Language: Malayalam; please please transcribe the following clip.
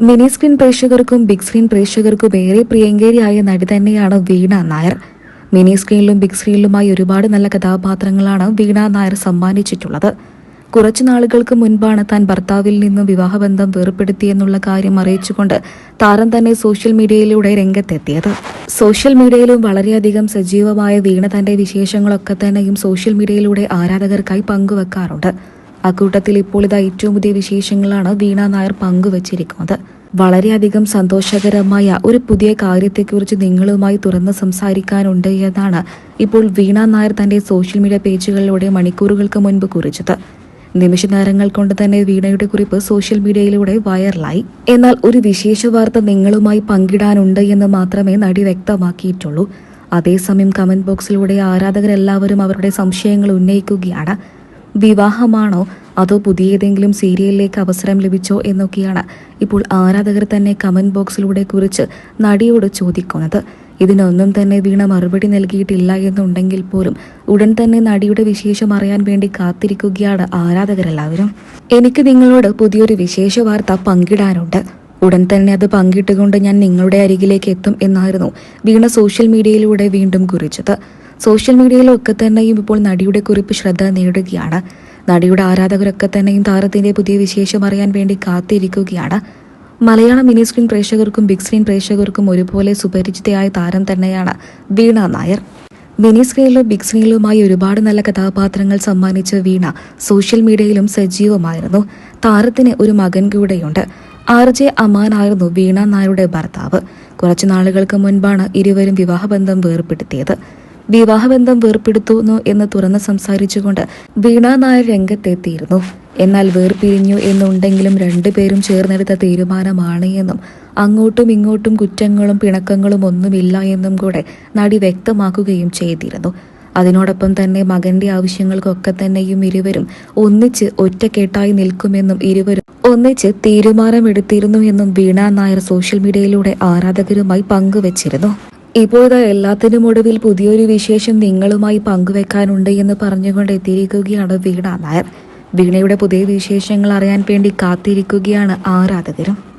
മിനി സ്ക്രീൻ പ്രേക്ഷകർക്കും ബിഗ് സ്ക്രീൻ പ്രേക്ഷകർക്കും ഏറെ പ്രിയങ്കരിയായ നടി തന്നെയാണ് വീണ നായർ. മിനി സ്ക്രീനിലും ബിഗ് സ്ക്രീനിലുമായി ഒരുപാട് നല്ല കഥാപാത്രങ്ങളാണ് വീണ നായർ സമ്മാനിച്ചിട്ടുള്ളത്. കുറച്ചു നാളുകൾക്ക് മുൻപാണ് താൻ ഭർത്താവിൽ നിന്നും വിവാഹബന്ധം വേർപ്പെടുത്തിയെന്നുള്ള കാര്യം അറിയിച്ചുകൊണ്ട് താരം തന്നെ സോഷ്യൽ മീഡിയയിലൂടെ രംഗത്തെത്തിയത്. സോഷ്യൽ മീഡിയയിലും വളരെയധികം സജീവമായ വീണ തന്റെ വിശേഷങ്ങളൊക്കെ തന്നെയും സോഷ്യൽ മീഡിയയിലൂടെ ആരാധകർക്കായി പങ്കുവെക്കാറുണ്ട്. അക്കൂട്ടത്തിൽ ഇപ്പോൾ ഇതാ ഏറ്റവും പുതിയ വിശേഷങ്ങളാണ് വീണ നായർ പങ്കുവച്ചിരിക്കുന്നത്. വളരെയധികം സന്തോഷകരമായ ഒരു പുതിയ കാര്യത്തെക്കുറിച്ച് നിങ്ങളുമായി തുറന്ന് സംസാരിക്കാനുണ്ട് എന്നാണ് ഇപ്പോൾ വീണ നായർ തന്റെ സോഷ്യൽ മീഡിയ പേജുകളിലൂടെ മണിക്കൂറുകൾക്ക് മുൻപ് കുറിച്ചത്. നിമിഷ നേരങ്ങൾ കൊണ്ട് തന്നെ വീണയുടെ കുറിപ്പ് സോഷ്യൽ മീഡിയയിലൂടെ വൈറലായി. എന്നാൽ ഒരു വിശേഷ വാർത്ത നിങ്ങളുമായി പങ്കിടാനുണ്ട് എന്ന് മാത്രമേ നടി വ്യക്തമാക്കിയിട്ടുള്ളൂ. അതേസമയം കമന്റ് ബോക്സിലൂടെ ആരാധകരെല്ലാവരും അവരുടെ സംശയങ്ങൾ ഉന്നയിക്കുകയാണ്. വിവാഹമാണോ? അതോ പുതിയ ഏതെങ്കിലും സീരിയലിലേക്ക് അവസരം ലഭിച്ചോ എന്നൊക്കെയാണ് ഇപ്പോൾ ആരാധകർ തന്നെ കമന്റ് ബോക്സിലൂടെ കുറിച്ച് നടിയോട് ചോദിക്കുന്നത്. ഇതിനൊന്നും തന്നെ വീണ മറുപടി നൽകിയിട്ടില്ല എന്നുണ്ടെങ്കിൽ പോലും ഉടൻ തന്നെ നടിയുടെ വിശേഷം അറിയാൻ വേണ്ടി കാത്തിരിക്കുകയാണ് ആരാധകരെല്ലാവരും. എനിക്ക് നിങ്ങളോട് പുതിയൊരു വിശേഷ വാർത്ത പങ്കിടാനുണ്ട്. ഉടൻ തന്നെ അത് പങ്കിട്ടുകൊണ്ട് ഞാൻ നിങ്ങളുടെ അരികിലേക്ക് എത്തും എന്നായിരുന്നു വീണ സോഷ്യൽ മീഡിയയിലൂടെ വീണ്ടും കുറിച്ചത്. സോഷ്യൽ മീഡിയയിലൊക്കെ തന്നെയും ഇപ്പോൾ നടിയുടെ കുറിപ്പ് ശ്രദ്ധ നേടുകയാണ്. നടിയുടെ ആരാധകരൊക്കെ തന്നെയും താരത്തിന്റെ പുതിയ വിശേഷം അറിയാൻ വേണ്ടി കാത്തിരിക്കുകയാണ്. മലയാള മിനി സ്ക്രീൻ പ്രേക്ഷകർക്കും ബിഗ് സ്ക്രീൻ പ്രേക്ഷകർക്കും ഒരുപോലെ സുപരിചിതയായ താരം തന്നെയാണ് വീണ നായർ. മിനി സ്ക്രീനിലും ബിഗ് സ്ക്രീനിലുമായി ഒരുപാട് നല്ല കഥാപാത്രങ്ങൾ സമ്മാനിച്ച വീണ സോഷ്യൽ മീഡിയയിലും സജീവമായിരുന്നു. താരത്തിന് ഒരു മകൻ കൂടെയുണ്ട്. ആർ ജെ അമാനായിരുന്നു വീണ നായരുടെ ഭർത്താവ്. കുറച്ചു നാളുകൾക്ക് മുൻപാണ് ഇരുവരും വിവാഹബന്ധം വേർപ്പെടുത്തിയത് വിവാഹബന്ധം വേർപ്പെടുത്തുന്നു എന്ന് തുറന്ന് സംസാരിച്ചുകൊണ്ട് വീണ നായർ രംഗത്തെത്തിയിരുന്നു. എന്നാൽ വേർപിരിഞ്ഞു എന്നുണ്ടെങ്കിലും രണ്ടുപേരും ചേർന്നെടുത്ത തീരുമാനമാണ് എന്നും അങ്ങോട്ടും ഇങ്ങോട്ടും കുറ്റങ്ങളും പിണക്കങ്ങളും ഒന്നുമില്ല എന്നും കൂടെ നടി വ്യക്തമാക്കുകയും ചെയ്തിരുന്നു. അതിനോടൊപ്പം തന്നെ മകന്റെ ആവശ്യങ്ങൾക്കൊക്കെ തന്നെയും ഇരുവരും ഒന്നിച്ച് ഒറ്റക്കെട്ടായി നിൽക്കുമെന്നും ഇരുവരും ഒന്നിച്ച് തീരുമാനമെടുത്തിരുന്നു എന്നും വീണ നായർ സോഷ്യൽ മീഡിയയിലൂടെ ആരാധകരുമായി പങ്കുവച്ചിരുന്നു. ഇപ്പോഴത്തെ എല്ലാത്തിനും ഒടുവിൽ പുതിയൊരു വിശേഷം നിങ്ങളുമായി പങ്കുവെക്കാനുണ്ട് എന്ന് പറഞ്ഞുകൊണ്ട് എത്തിയിരിക്കുകയാണ് വീണ നായർ. വീണയുടെ പുതിയ വിശേഷങ്ങൾ അറിയാൻ വേണ്ടി കാത്തിരിക്കുകയാണ് ആരാധകരും.